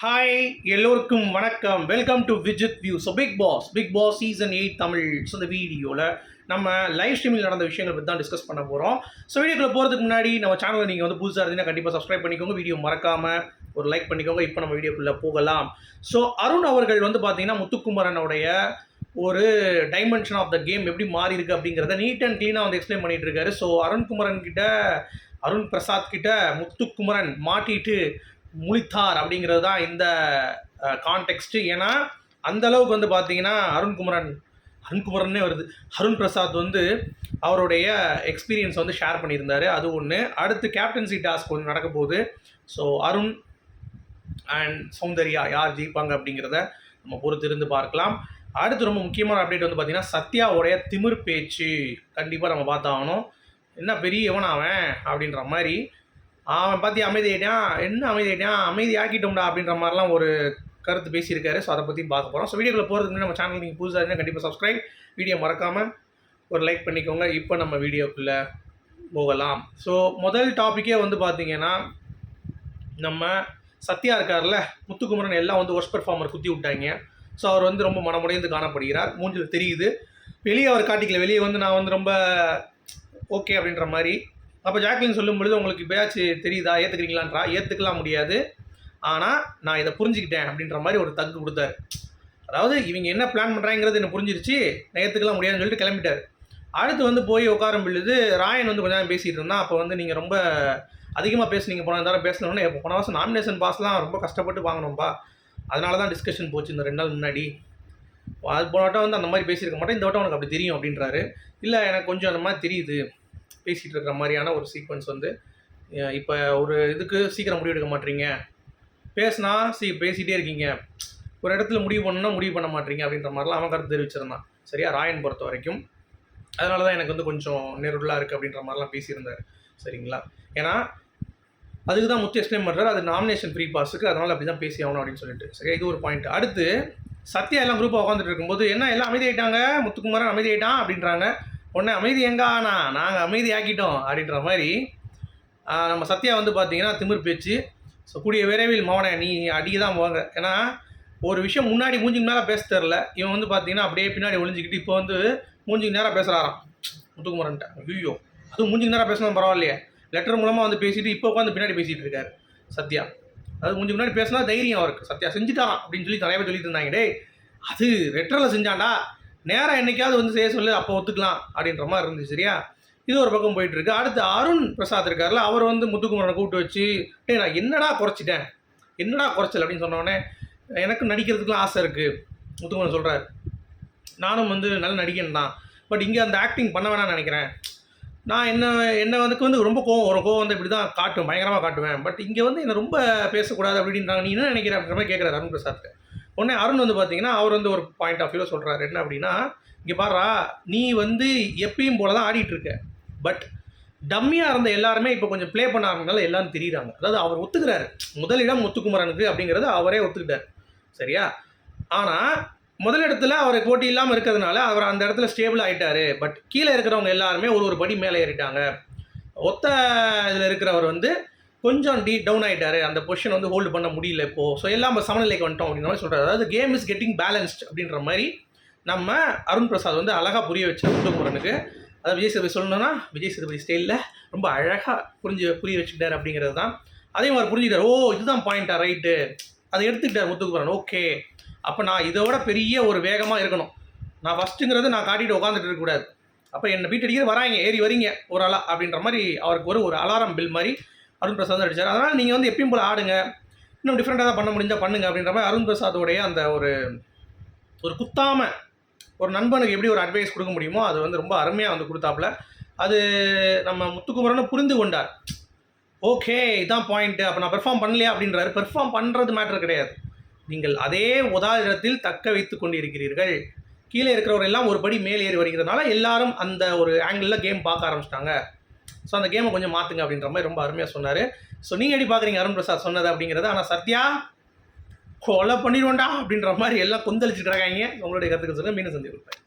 Hi எல்லோருக்கும் வணக்கம். Welcome to Vijith view so Big Boss Big Boss season eight Tamil. So இந்த வீடியோவில் நம்ம லைவ் ஸ்ட்ரீமில் நடந்த விஷயங்கள் பற்றி தான் டிஸ்கஸ் பண்ண போகிறோம் ஸோ வீடியோக்குள்ள போகிறதுக்கு முன்னாடி நம்ம சேனலில் நீங்கள் வந்து புதுசாக இருந்தீங்கன்னா கண்டிப்பாக சப்ஸ்கிரைப் பண்ணிக்கோங்க. வீடியோ மறக்காமல் ஒரு லைக் பண்ணிக்கோங்க. இப்போ நம்ம வீடியோக்குள்ளே போகலாம். ஸோ அருண் அவர்கள் வந்து பார்த்தீங்கன்னா முத்துக்குமரனுடைய ஒரு டைமென்ஷன் ஆஃப் த கேம் எப்படி மாறி இருக்கு அப்படிங்கிறத நீட் அண்ட் க்ளீனாக வந்து எக்ஸ்பிளைன் பண்ணிட்டு இருக்காரு. ஸோ அருண்குமரன் கிட்ட அருண் பிரசாத் கிட்ட முத்துக்குமரன் மாட்டிட்டு முழித்தார் அப்படிங்கிறது தான் இந்த கான்டெக்ஸ்ட்டு ஏன்னா அந்த அளவுக்கு வந்து பார்த்தீங்கன்னா அருண்குமரன் அருண்குமரன்னே வருது. அருண் பிரசாத் வந்து அவருடைய எக்ஸ்பீரியன்ஸ் வந்து ஷேர் பண்ணியிருந்தார். அது ஒன்று அடுத்து கேப்டன்சி டாஸ்க் ஒன்று நடக்க போகுது. ஸோ அருண் அண்ட் சௌந்தர்யா யார் ஜெயிப்பாங்க அப்படிங்கிறத நம்ம பொறுத்திருந்து பார்க்கலாம். அடுத்து ரொம்ப முக்கியமான அப்டேட் வந்து பார்த்தீங்கன்னா சத்யாவுடைய திமிர் பேச்சு கண்டிப்பாக நம்ம பார்த்தாகணும். என்ன பெரியவன் அவன் அப்படின்ற மாதிரி அவன் பார்த்து அமைதி ஆகிட்டான் என்ன அமைதி ஆகிட்டான் அமைதி ஆக்கிட்டோம்டா அப்படின்ற மாதிரிலாம் ஒரு கருத்து பேசியிருக்காரு. ஸோ அதை பற்றி பார்க்க போகிறோம் ஸோ வீடியோக்குள்ள போகிறதுக்கு முன்னாடி நம்ம சேனல் நீங்கள் புதுசாக இருந்தால் கண்டிப்பாக சப்ஸ்கிரைப் வீடியோ மறக்காமல் ஒரு லைக் பண்ணிக்கோங்க. இப்போ நம்ம வீடியோக்குள்ளே போகலாம். ஸோ முதல் டாப்பிக்கே வந்து பார்த்தீங்கன்னா நம்ம சத்யா இருக்கார்ல முத்துக்குமரன் எல்லாம் வந்து ஒர்ஸ் பெர்ஃபார்மர் குத்தி விட்டாங்க. ஸோ அவர் வந்து ரொம்ப மனமுடைந்து காணப்படுகிறார். மூஞ்சில் தெரியுது. வெளியே அவர் காட்டிக்கல. வெளியே வந்து நான் வந்து ரொம்ப ஓகே அப்படின்ற மாதிரி அப்போ ஜாக்லின் சொல்லும் பொழுது உங்களுக்கு இப்போயாச்சும் தெரியுதா? ஏற்றுக்கிறீங்களான்றா ஏற்றுக்கலாம் முடியாது. ஆனால் நான் இதை புரிஞ்சுக்கிட்டேன் அப்படின்ற மாதிரி ஒரு தக்கு கொடுத்தாரு. அதாவது இவங்க என்ன பிளான் பண்ணுறாங்கிறது என்ன புரிஞ்சிருச்சு. நான் ஏற்றுக்கலாம் முடியாதுன்னு சொல்லிட்டு கிளம்பிட்டார். அடுத்து வந்து போய் உட்காரும் பொழுது ராயன் வந்து கொஞ்சம் நேரம் பேசிகிட்டு இருந்தான். அப்போ வந்து நீங்கள் ரொம்ப அதிகமாக பேசுனீங்க போன தடவை பேசணும்னு இப்போ போன வருஷம் நாமினேஷன் பாஸ்லாம் ரொம்ப கஷ்டப்பட்டு வாங்கினோம்ப்பா அதனால தான் டிஸ்கஷன் போச்சு இந்த ரெண்டு நாள் முன்னாடி. அது போன வட்டம் வந்து அந்த மாதிரி பேசியிருக்க மாட்டேன். இந்த வட்டம் உனக்கு அப்படி தெரியும் அப்படின்றாரு. இல்லை எனக்கு கொஞ்சம் அந்த மாதிரி தெரியுது. பேசிகிட்டு இருக்கிற மாதிரியான ஒரு சீக்வன்ஸ் வந்து இப்போ ஒரு இதுக்கு சீக்கிரம் முடிவு எடுக்க மாட்டீங்க. பேசினா சி பேசிகிட்டே இருக்கீங்க. ஒரு இடத்துல முடிவு பண்ணணும்னா முடிவு பண்ண மாட்டீங்க அப்படின்ற மாதிரிலாம் அவன் கருத்து தெரிவிச்சிருந்தான். சரியா? ராயன் பொறுத்த வரைக்கும். அதனால தான் எனக்கு வந்து கொஞ்சம் நெருடலாக இருக்குது அப்படின்ற மாதிரிலாம் பேசியிருந்தார். சரிங்களா? ஏன்னா அதுக்கு தான் முத்து எக்ஸ்பிளைன் பண்ணுறாரு அது நாமினேஷன் ஃப்ரீ பாஸுக்கு அதனால் அப்படி தான் பேசி ஆகணும் அப்படின்னு சொல்லிட்டு. சரி இது ஒரு பாயிண்ட் அடுத்து சத்யா எல்லாம் குரூப்பாக உட்காந்துட்டு இருக்கும்போது என்ன எல்லாம் அமைதியாயிட்டாங்க? முத்துக்குமாரன் அமைதியாயிட்டான் அப்படின்றாங்க. உடனே அமைதி எங்கானா நாங்கள் அமைதி ஆக்கிட்டோம் அப்படின்ற மாதிரி நம்ம சத்யா வந்து பார்த்தீங்கன்னா திமிர் பேச்சு. ஸோ கூடிய விரைவில் மோனே நீ அடிக்க தான் போவாங்க ஏன்னா ஒரு விஷயம் முன்னாடி மூஞ்சிக்கு மேலே பேச தெரில இவன் வந்து பார்த்தீங்கன்னா அப்படியே பின்னாடி ஒளிஞ்சிக்கிட்டு இப்போ வந்து மூஞ்சிக்கு நேராக பேசுகிறாராம் முத்துக்குமரன்ட்ட. ஐயோ அதுவும் மூஞ்சிக்கு நேராக பேசணும் பரவாயில்லையே. லெட்டர் மூலமாக வந்து பேசிட்டு இப்போ உட்காந்து பின்னாடி பேசிகிட்டு இருக்காரு சத்யா. அது மூஞ்சி முன்னாடி பேசினா தைரியம் அவருக்கு. சத்யா செஞ்சுட்டான் அப்படின்னு சொல்லி நிறைய பேர் சொல்லிட்டு இருந்தாங்க. அது லெட்டரில் செஞ்சான்டா. நேராக என்னைக்காவது வந்து செய்ய சொல்லு அப்போ ஒத்துக்கலாம் அப்படின்ற மாதிரி இருந்துச்சு சரியா? இது ஒரு பக்கம் போயிட்டு இருக்கு. அடுத்து அருண் பிரசாத் இருக்கார்ல அவர் வந்து முத்துக்குமரனை கூப்பிட்டு வச்சு டே நான் என்னடா குறைச்சிட்டேன்? என்னடா குறைச்சல்? அப்படின்னு சொன்னோடனே எனக்கு நடிக்கிறதுக்குலாம் ஆசை இருக்குது முத்துக்குமரன் சொல்கிறார் நானும் வந்து நல்ல நடிகன் தான். பட் இங்கே அந்த ஆக்டிங் பண்ண வேணாம்னு நினைக்கிறேன். நான் என்ன என்னை வந்து வந்து ரொம்ப கோவம் ஒரு கோவம் வந்து இப்படி தான் காட்டுவேன் பயங்கரமாக காட்டுவேன். பட் இங்கே வந்து என்னை ரொம்ப பேசக்கூடாது அப்படின்றாங்க. நீ என்ன நினைக்கிற? அப்படின்ற மாதிரி கேட்குறாரு அருண் பிரசாத். உடனே அருண் வந்து பார்த்தீங்கன்னா அவர் வந்து ஒரு பாயிண்ட் ஆஃப் வியூ சொல்கிறாரு என்ன அப்படின்னா இங்கே பாரா நீ வந்து எப்பயும் போல தான் ஆடிட்டு இருக்க. பட் டம்மியாக இருந்த எல்லாருமே இப்போ கொஞ்சம் ப்ளே பண்ண ஆரம்பினால எல்லாரும் தெரியுறாங்க. அதாவது அவர் ஒத்துக்கிறாரு. முதலிடம் முத்துக்குமரனுக்கு அப்படிங்கிறத அவரே ஒத்துக்கிட்டார். சரியா? ஆனால் முதலிடத்தில் அவர் போட்டி இல்லாமல் இருக்கிறதுனால அவர் அந்த இடத்துல ஸ்டேபிள் ஆகிட்டாரு பட் கீழே இருக்கிறவங்க எல்லாருமே ஒரு ஒரு படி மேலே ஏறிட்டாங்க. ஒத்த இதில் இருக்கிறவர் வந்து கொஞ்சம் டீ டவுன் ஆகிட்டாரு அந்த பொசிஷன் வந்து ஹோல்டு பண்ண முடியல இப்போ. ஸோ எல்லாம் நம்ம சமநிலைக்கு வந்துட்டோம் அப்படின்ற மாதிரி சொல்கிறார் அதாவது கேம் இஸ் கெட்டிங் பேலன்ஸ்ட் அப்படின்ற மாதிரி நம்ம அருண் பிரசாத் வந்து அழகாக புரிய வச்சார் முத்துக்குமரனுக்கு. அதை விஜய் சேதுபதி சொல்லணும்னா விஜய் சேதுபதி ஸ்டைலில் ரொம்ப அழகாக புரிஞ்சு புரிய வச்சுக்கிட்டார் அப்படிங்கிறது தான். அதே மாதிரி புரிஞ்சுக்கிட்டார். ஓ இதுதான் பாயிண்டா ரைட்டு அதை எடுத்துக்கிட்டார் முத்துக்குமரன். ஓகே. அப்போ நான் இதை விட பெரிய ஒரு வேகமாக இருக்கணும். நான் ஃபஸ்ட்டுங்கிறத நான் காட்டிட்டு உட்காந்துட்டு இருக்கக்கூடாது. அப்போ என்னை பீட் அடிக்கிறது வராங்க. ஏறி வரீங்க. ஒரு அலா அப்படின்ற மாதிரி அவருக்கு ஒரு ஒரு அலாரம் பில் மாதிரி அருண் பிரசாத் அடித்தார் அதனால் நீங்கள் வந்து எப்பயும் போல் ஆடுங்க. இன்னும் டிஃப்ரெண்ட்டாக தான் பண்ண முடிஞ்சால் பண்ணுங்க அப்படின்ற மாதிரி அருண் பிரசாதோடைய அந்த ஒரு ஒரு குத்தாமல் ஒரு நண்பனுக்கு எப்படி ஒரு அட்வைஸ் கொடுக்க முடியுமோ அது வந்து ரொம்ப அருமையாக வந்து கொடுத்தாப்புல. அது நம்ம முத்துக்குமரனும் புரிந்து கொண்டார். ஓகே இதான் பாயிண்ட்டு அப்போ நான் பெர்ஃபார்ம் பண்ணலையா? அப்படின்றாரு. பெர்ஃபார்ம் பண்ணுறது மேட்டர் கிடையாது. நீங்கள் அதே உதாரணத்தில் தக்க வைத்து கொண்டிருக்கிறீர்கள். கீழே இருக்கிறவர் எல்லாம் ஒரு படி மேலே ஏறி வருகிறதுனால எல்லாரும் அந்த ஒரு ஆங்கிளில் கேம் பார்க்க ஆரம்பிச்சிட்டாங்க. ஸோ அந்த கேமை கொஞ்சம் மாற்றுங்க அப்படின்ற மாதிரி ரொம்ப அருமையாக சொன்னார். ஸோ நீங்கள் எப்படி பார்க்குறீங்க அருண் பிரசாத் சொன்னது அப்படிங்கிறது. ஆனால் சத்யா கொலை பண்ணிடுவோண்டா அப்படின்ற மாதிரி எல்லாம் கொந்தளிச்சுட்டு இருக்காங்க. உங்களுடைய கருத்துக்கு சொல்லுங்கள் மீண்டும் சந்தி கொடுப்பேன்